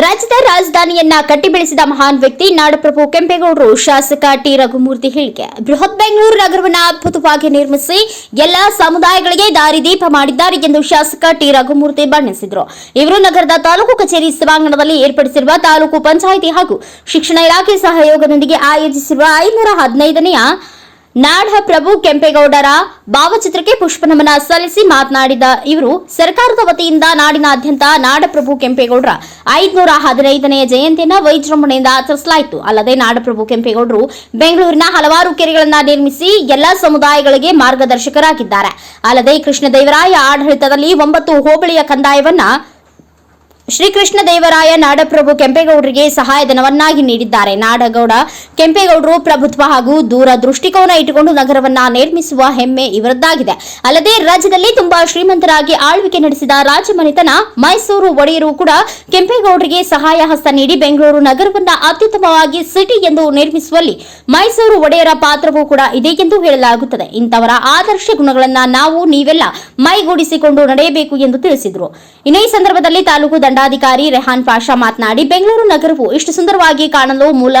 ರಾಜ್ಯದ ರಾಜಧಾನಿಯನ್ನ ಕಟ್ಟಿಬೆಳೆಸಿದ ಮಹಾನ್ ವ್ಯಕ್ತಿ ನಾಡಪ್ರಭು ಕೆಂಪೇಗೌಡರು ಶಾಸಕ ಟಿ ರಘುಮೂರ್ತಿ ಹೇಳಿಕೆ. ಬೃಹತ್ ಬೆಂಗಳೂರು ನಗರವನ್ನು ಅದ್ಭುತವಾಗಿ ನಿರ್ಮಿಸಿ ಎಲ್ಲ ಸಮುದಾಯಗಳಿಗೆ ದಾರಿದೀಪ ಮಾಡಿದ್ದಾರೆ ಎಂದು ಶಾಸಕ ಟಿ ರಘುಮೂರ್ತಿ ಬಣ್ಣಿಸಿದರು. ಇವರು ನಗರದ ತಾಲೂಕು ಕಚೇರಿ ಸಭಾಂಗಣದಲ್ಲಿ ಏರ್ಪಡಿಸಿರುವ ತಾಲೂಕು ಪಂಚಾಯಿತಿ ಹಾಗೂ ಶಿಕ್ಷಣ ಇಲಾಖೆ ಸಹಯೋಗದೊಂದಿಗೆ ಆಯೋಜಿಸಿರುವ ಐನೂರ ಹದಿನೈದನೆಯ ನಾಡ ಪ್ರಭು ಕೆಂಪೇಗೌಡರ ಭಾವಚಿತ್ರಕ್ಕೆ ಪುಷ್ಪನಮನ ಸಲ್ಲಿಸಿ ಮಾತನಾಡಿದ ಇವರು, ಸರ್ಕಾರದ ವತಿಯಿಂದ ನಾಡಿನಾದ್ಯಂತ ನಾಡಪ್ರಭು ಕೆಂಪೇಗೌಡರ ಐದುನೂರ ಹದಿನೈದನೆಯ ಜಯಂತಿಯನ್ನು ವೈಜೃಂಭಣೆಯಿಂದ ಆಚರಿಸಲಾಯಿತು. ಅಲ್ಲದೆ ನಾಡಪ್ರಭು ಕೆಂಪೇಗೌಡರು ಬೆಂಗಳೂರಿನ ಹಲವಾರು ಕೆರೆಗಳನ್ನು ನಿರ್ಮಿಸಿ ಎಲ್ಲ ಸಮುದಾಯಗಳಿಗೆ ಮಾರ್ಗದರ್ಶಕರಾಗಿದ್ದಾರೆ. ಅಲ್ಲದೆ ಕೃಷ್ಣದೇವರಾಯ ಆಡಳಿತದಲ್ಲಿ ಒಂಬತ್ತು ಹೋಬಳಿಯ ಕಂದಾಯವನ್ನ ಶ್ರೀಕೃಷ್ಣ ದೇವರಾಯ ನಾಡಪ್ರಭು ಕೆಂಪೇಗೌಡರಿಗೆ ಸಹಾಯಧನವನ್ನಾಗಿ ನೀಡಿದ್ದಾರೆ. ನಾಡಗೌಡ ಕೆಂಪೇಗೌಡರು ಪ್ರಭುತ್ವ ಹಾಗೂ ದೂರ ದೃಷ್ಟಿಕೋನ ಇಟ್ಟುಕೊಂಡು ನಗರವನ್ನ ನಿರ್ಮಿಸುವ ಹೆಮ್ಮೆ ಇವರದ್ದಾಗಿದೆ. ಅಲ್ಲದೆ ರಾಜ್ಯದಲ್ಲಿ ತುಂಬಾ ಶ್ರೀಮಂತರಾಗಿ ಆಳ್ವಿಕೆ ನಡೆಸಿದ ರಾಜಮನೆತನ ಮೈಸೂರು ಒಡೆಯರು ಕೂಡ ಕೆಂಪೇಗೌಡರಿಗೆ ಸಹಾಯ ಹಸ್ತ ನೀಡಿ ಬೆಂಗಳೂರು ನಗರವನ್ನ ಅತ್ಯುತ್ತಮವಾಗಿ ಸಿಟಿ ಎಂದು ನಿರ್ಮಿಸುವಲ್ಲಿ ಮೈಸೂರು ಒಡೆಯರ ಪಾತ್ರವೂ ಕೂಡ ಇದೆ ಎಂದು ಹೇಳಲಾಗುತ್ತದೆ. ಇಂಥವರ ಆದರ್ಶ ಗುಣಗಳನ್ನ ನಾವು ನೀವೆಲ್ಲ ಮೈಗೂಡಿಸಿಕೊಂಡು ನಡೆಯಬೇಕು ಎಂದು ತಿಳಿಸಿದರು. ಇನ್ನು ಸಂದರ್ಭದಲ್ಲಿ ತಾಲೂಕು ದಂಡಾಧಿಕಾರಿ ರೆಹಾನ್ ಪಾಷಾ ಮಾತನಾಡಿ, ಬೆಂಗಳೂರು ನಗರವು ಇಷ್ಟು ಸುಂದರವಾಗಿ ಕಾಣಲು ಮೂಲ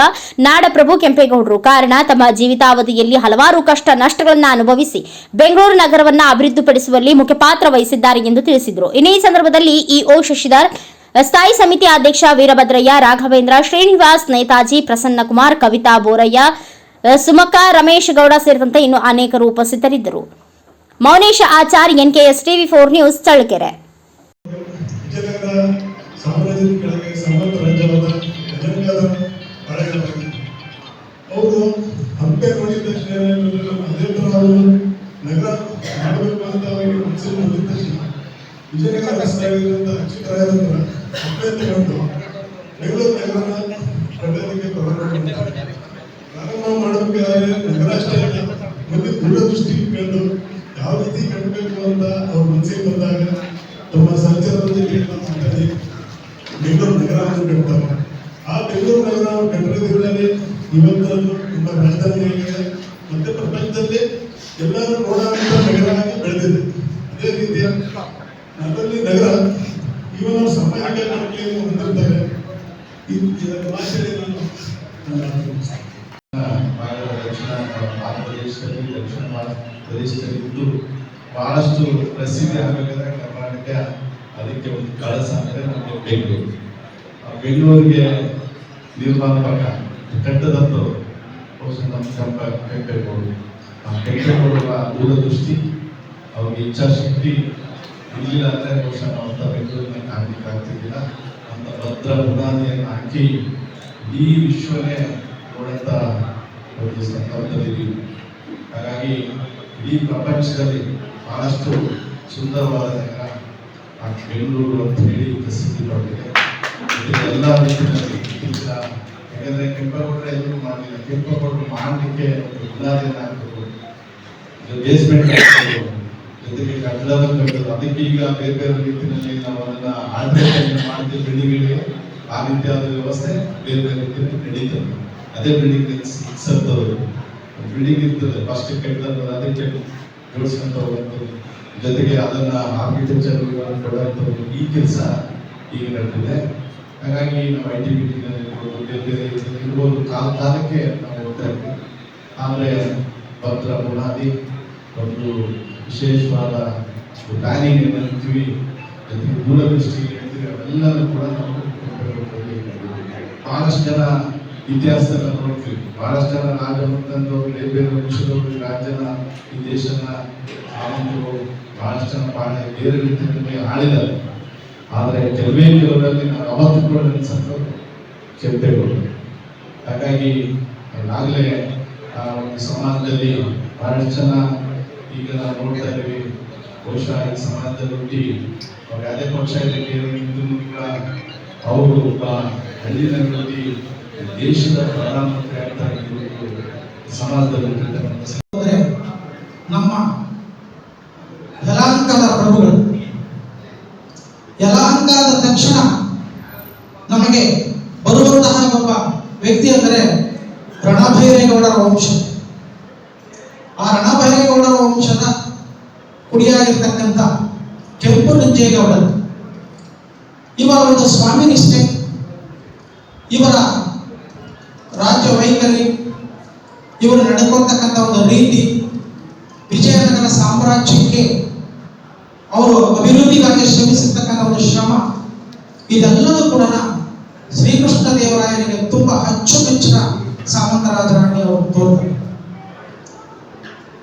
ನಾಡಪ್ರಭು ಕೆಂಪೇಗೌಡರು. ಕಾರಣ, ತಮ್ಮ ಜೀವಿತಾವಧಿಯಲ್ಲಿ ಹಲವಾರು ಕಷ್ಟ ನಷ್ಟಗಳನ್ನು ಅನುಭವಿಸಿ ಬೆಂಗಳೂರು ನಗರವನ್ನು ಅಭಿವೃದ್ಧಿಪಡಿಸುವಲ್ಲಿ ಮುಖ್ಯ ಪಾತ್ರ ವಹಿಸಿದ್ದಾರೆ ಎಂದು ತಿಳಿಸಿದರು. ಇನ್ನೇ ಸಂದರ್ಭದಲ್ಲಿ ಇಒ ಶಶಿಧರ್, ಸ್ಥಾಯಿ ಸಮಿತಿ ಅಧ್ಯಕ್ಷ ವೀರಭದ್ರಯ್ಯ, ರಾಘವೇಂದ್ರ ಶ್ರೀನಿವಾಸ್, ನೇತಾಜಿ ಪ್ರಸನ್ನಕುಮಾರ್, ಕವಿತಾ ಬೋರಯ್ಯ ಸುಮಕ ರಮೇಶ್ ಗೌಡ ಸೇರಿದಂತೆ ಇನ್ನು ಅನೇಕರು ಉಪಸ್ಥಿತರಿದ್ದರು. Mounesha Achar NKS TV four news, Challakere. ಸಾಮ್ರಾಜ್ಯದ ಕೆಳಗೆ ಸಮರ್ಥ ರಾಜ್ಯವಾದ ಜನಾಂಗದ ಪಡೆಗಳಾಗಿತ್ತು ಅವರು ಹಂಪೆ ನೋಡಿದ ತಕ್ಷಣ ಅದೇ ಥರ ಅವರು ನಗರ ಮಾಡಬೇಕು ಅಂತ ಅವರಿಗೆ ಮನಸ್ಸಿಗೆ ನೋಡಿದ ತಕ್ಷಣ ವಿಜಯನಗರ ಅರಸರಾಗಿರುವಂಥ ಅಕ್ಷರಾಯ ಹಂಪೆ ತಗೊಂಡು ಬೆಂಗಳೂರು ನಗರನ ಕಟ್ಟೋದಕ್ಕೆ ಪ್ರಾರಂಭ ಪ್ರಾರಂಭ ಮಾಡಬೇಕಾದ್ರೆ ನಗರ ಅಷ್ಟೇ ಮುಂದೆ ದೂರದೃಷ್ಟಿ ಕಂಡು ಯಾವ ರೀತಿ ಕಟ್ಟಬೇಕು ಅಂತ ಅವ್ರ ಮನಸ್ಸಿಗೆ ಬಂದಾಗ ತಮ್ಮ ಸಂಚಾರದೊಂದಿಗೆ ಮಾತಾಡಿ ಬೆಂಗಳೂರು ನಗರವನ್ನು ಆ ಬೆಂಗಳೂರು ನಗರ ಕಟ್ಟಡದಿಂದಲೇ ಇವತ್ತು ನಮ್ಮ ರಾಜಧಾನಿಯಾಗಿದೆ ಮತ್ತೆ ಪ್ರಪಂಚದಲ್ಲಿ ಎಲ್ಲರೂ ನೋಡುವಂಥ ನಗರವಾಗಿ ಬೆಳೆದಿದೆ. ಅದೇ ರೀತಿಯ ನಮ್ಮಲ್ಲಿ ನಗರ ಇವನ ಸಾಮಾಜಿಕ ನೌಕೆಯನ್ನು ಹೊಂದಿರ್ತಾರೆ ಭಾಷೆಯಲ್ಲಿ ನಾನು ಭಾರತ ಪ್ರದೇಶದಲ್ಲಿ ದಕ್ಷಿಣ ಭಾರತ ಬಹಳಷ್ಟು ಪ್ರಸಿದ್ಧಿ ಆಗಬೇಕಾದ್ರೆ ಕರ್ನಾಟಕ ಅದಕ್ಕೆ ಒಂದು ಕಳಸ ಅಂದರೆ ನಮಗೆ ಬೆಂಗಳೂರು. ಬೆಂಗಳೂರಿಗೆ ನಿರ್ಮಾಪಕ ಕಟ್ಟದಂತರು ಬಹುಶಃ ನಮ್ಮ ಕೆಂಪ ಕೆಂಪೇಗೌಡರು ಆ ಕೆಂಪೇಗೌಡರ ದೂರದೃಷ್ಟಿ, ಅವ್ರಿಗೆ ಇಚ್ಛಾಶಕ್ತಿ ಇರಲಿಲ್ಲ ಅಂದರೆ ಬಹುಶಃ ನಾವು ಅಂತ ಬೆಂಗಳೂರಿನ ಕಾಣಲಿಕ್ಕೆ ಆಗ್ತಿದ್ದಿಲ್ಲ ಅಂತ ಭದ್ರ ಬುನಾದಿಯನ್ನು ಹಾಕಿ ಈ ವಿಶ್ವನೇ ನೋಡಂತ ಒಂದು ಸಂದರ್ಭದಲ್ಲಿ ಹಾಗಾಗಿ ಇಡೀ ಪ್ರಪಂಚದಲ್ಲಿ ಬಹಳಷ್ಟು ಸುಂದರವಾದ ನಗರ ಆ ಬೆಂಗಳೂರು ಅಂತ ಹೇಳಿ ಪ್ರಸಿದ್ಧಿ ಎಲ್ಲ ರೀತಿಯಲ್ಲಿ ಇಲ್ಲ. ಯಾಕಂದ್ರೆ ಕೆಂಪೇಗೌಡರು ಎಲ್ಲರೂ ಮಾಡಲಿಲ್ಲ. ಕೆಂಪೇಗೌಡರು ಮಾಡಲಿಕ್ಕೆ ಹಾಕಿದ್ರು ಬೇಸ್ಮೆಂಟ್ ಜೊತೆಗೆ ಕಟ್ಟಡವನ್ನು ಕಟ್ಟಲು ಅದಕ್ಕೆ ಈಗ ಬೇರೆ ಬೇರೆ ರೀತಿಯಲ್ಲಿ ನಾವು ಅದನ್ನ ಆಲ್ಟ್ರೇಷನ್ ಮಾಡ್ತೀವಿ ಬಿಲ್ಡಿಂಗ್ಗಳಿಗೆ ಆ ರೀತಿಯಾದ ವ್ಯವಸ್ಥೆ ಬೇರೆ ಬೇರೆ ರೀತಿಯಲ್ಲಿ ನಡೀತದೆ. ಅದೇ ಬಿಲ್ಡಿಂಗ್ ಸತ್ತವರು ಬಿಲ್ಡಿಂಗ್ ಇರ್ತದೆ. ಫಸ್ಟ್ ಕಟ್ಟಿದ ಅದಕ್ಕೆ ಜೋಡಿಸ್ಕೊಂತ ಹೋಗುವಂಥದ್ದು ಜೊತೆಗೆ ಅದನ್ನ ಆರ್ಕಿಟೆಕ್ಚರ್ ಕೊಡುವಂತ ಈ ಕೆಲಸ ಈಗ ನಡೆದಿದೆ. ಹಾಗಾಗಿ ನಾವು ಐ ಟಿ ಬೇರೆ ಇರ್ಬೋದು ಕಾಲ ಕಾಲಕ್ಕೆ ನಾವು ಹೋಗ್ತಾ ಇದ್ವಿ ಆಮೇಲೆ ಭದ್ರ ಬುನಾದಿ, ಒಂದು ವಿಶೇಷವಾದ ಪ್ಲಾನಿಂಗ್ ಏನು ಹೇಳ್ತೀವಿ ಜೊತೆಗೆ ದೂರದೃಷ್ಟಿ ಹೇಳ್ತೀವಿ. ಅವೆಲ್ಲನೂ ಕೂಡ ನಾವು. ಬಹಳಷ್ಟು ಜನ ಇತಿಹಾಸದಲ್ಲ ನೋಡ್ತೀವಿ. ಬಹಳಷ್ಟು ಜನ ರಾಜವಂತಂದು ಬೇರೆ ಬೇರೆ ಮನುಷ್ಯರು ರಾಜ್ಯನ, ಈ ದೇಶನ ಸಾವಂತರು ಜನ ಬಹಳ ಬೇರೆ ರೀತಿಯಲ್ಲಿ ಆಳಿದ್ದಾರೆ ಆದರೆ ಕೆಲವೇ ಕೆಲವರಲ್ಲಿ ನಾವು ಅವತ್ತು ಕೂಡ ನೆನೆಸಂತವ್ರು ಕೆಂಪೇಗೌಡರು ಹಾಗಾಗಿ ಆ ಒಂದು ಸಮಾಜದಲ್ಲಿ ಬಹಳಷ್ಟು ಜನ ಈಗ ನಾವು ನೋಡ್ತಾ ಇದ್ದೀವಿ. ಬಹುಶಃ ಈ ಸಮಾಜದಲ್ಲಿ ಹುಟ್ಟಿ ಅವ್ರು ಯಾವುದೇ ಪಕ್ಷ ಇರಲಿ ಕೂಡ ಅವರು ಒಬ್ಬ ಹಳ್ಳಿನಲ್ಲಿ ದೇಶದ ಪ್ರಧಾನಮಂತ್ರಿ ಆಗ್ತಾ ಇದ್ದು ಸಮಾಜದಲ್ಲಿ ಪ್ರಭುಗಳು. ಯಲಹಂಕಾರದ ತಕ್ಷಣ ನಮಗೆ ಬರುವಂತಹ ಒಬ್ಬ ವ್ಯಕ್ತಿ ಅಂದರೆ ರಣಭೈರೇಗೌಡರ ವಂಶ. ಆ ರಣಭೈರೇಗೌಡರ ವಂಶದ ಕುಡಿಯಾಗಿರ್ತಕ್ಕಂಥ ಕೆಂಪು ನಂಜೇಗೌಡರು. ಇವರ ಒಂದು ಸ್ವಾಮಿ ನಿಷ್ಠೆ. ಇವರ ರಾಜ್ಯ ವೈಖರಿ, ಇವರು ನಡ್ಕೊಳ್ತಕ್ಕಂಥ ಒಂದು ರೀತಿ ವಿಜಯನಗರ ಸಾಮ್ರಾಜ್ಯಕ್ಕೆ ಅವರು ಅಭಿವೃದ್ಧಿಗಾಗಿ ಶ್ರಮಿಸಿರ್ತಕ್ಕಂಥ ಒಂದು ಶ್ರಮ ಇದೆಲ್ಲವೂ ಕೂಡ ಶ್ರೀಕೃಷ್ಣ ದೇವರಾಯನಿಗೆ ತುಂಬಾ ಅಚ್ಚುಮೆಚ್ಚಿನ ಸಾಮಂತರಾಜರಾಗಿ ಅವರು ತೋರ್ತಾರೆ.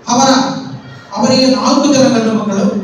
ಅವರ, ಅವರಿಗೆ ನಾಲ್ಕು ಜನ ಗಂಡು ಮಕ್ಕಳು.